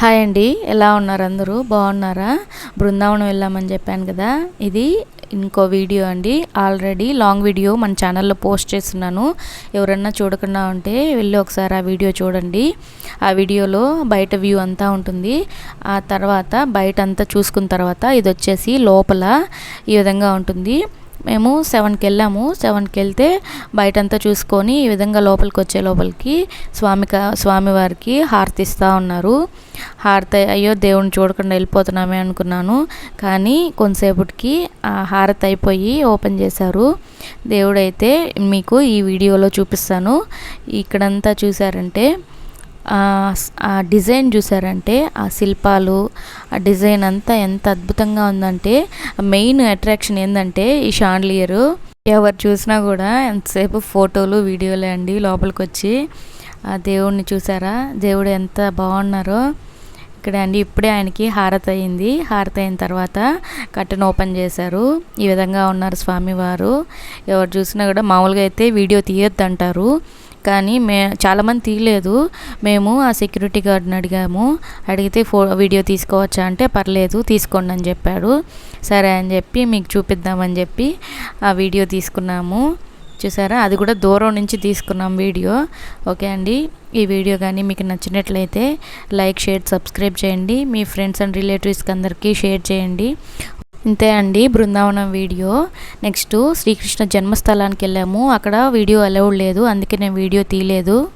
Hi అండి ఎలా ఉన్నారు అందరూ? బాగున్నారా? బృందావనం వెళ్ళామని చెప్పాను కదా ఇది ఇంకో వీడియో అండి. ఆల్రెడీ లాంగ్ వీడియో మన ఛానల్లో పోస్ట్ చేస్తున్నాను. ఎవరన్నా చూడకుండా ఉంటే వెళ్ళి ఒకసారి ఆ వీడియో చూడండి. ఆ వీడియోలో బయట వ్యూ అంతా ఉంటుంది. ఆ తర్వాత బయట అంతా చూసుకున్న తర్వాత ఇది వచ్చేసి లోపల ఈ విధంగా ఉంటుంది. మేము సెవెన్కి వెళ్ళాము సెవెన్కి వెళ్తే బయటంతా చూసుకొని ఈ విధంగా లోపలికి వచ్చే లోపలికి స్వామిక స్వామివారికి హారతి ఇస్తూ ఉన్నారు. హారతి అయ్యో దేవుని చూడకుండా వెళ్ళిపోతున్నామే అనుకున్నాను. కానీ కొంతసేపటికి ఆ హారతి అయిపోయి ఓపెన్ చేశారు. దేవుడైతే మీకు ఈ వీడియోలో చూపిస్తాను. ఇక్కడంతా చూసారంటే ఆ డిజైన్ చూసారంటే ఆ శిల్పాలు ఆ డిజైన్ అంతా ఎంత అద్భుతంగా ఉందంటే మెయిన్ అట్రాక్షన్ ఏంటంటే ఈ షాండ్లియరు. ఎవరు చూసినా కూడా ఎంతసేపు ఫోటోలు వీడియోలే అండి లోపలికి వచ్చి ఆ దేవుడిని చూసారా? దేవుడు ఎంత బాగున్నారో. ఇక్కడ అండి ఇప్పుడే ఆయనకి హారత అయింది. హారత అయిన తర్వాత కట్టను ఓపెన్ చేశారు. ఈ విధంగా ఉన్నారు స్వామివారు. ఎవరు చూసినా కూడా మామూలుగా అయితే వీడియో తీయొద్దు అంటారు కానీ మే చాలామంది తీయలేదు. మేము ఆ సెక్యూరిటీ గార్డ్ని అడిగాము. అడిగితే ఫో వీడియో తీసుకోవచ్చా అంటే పర్లేదు తీసుకోండి అని చెప్పాడు. సరే అని చెప్పి మీకు చూపిద్దామని చెప్పి ఆ వీడియో తీసుకున్నాము. చూసారా? అది కూడా దూరం నుంచి తీసుకున్నాం వీడియో ఓకే అండి? ఈ వీడియో కానీ మీకు నచ్చినట్లయితే లైక్ షేర్ సబ్స్క్రైబ్ చేయండి. మీ ఫ్రెండ్స్ అండ్ రిలేటివ్స్కి అందరికీ షేర్ చేయండి. ఇంతే అండి బృందావనం వీడియో. నెక్స్ట్ శ్రీకృష్ణ జన్మస్థలానికి వెళ్ళాము అక్కడ వీడియో అలౌడ్ లేదు అందుకే నేను వీడియో తీయలేదు.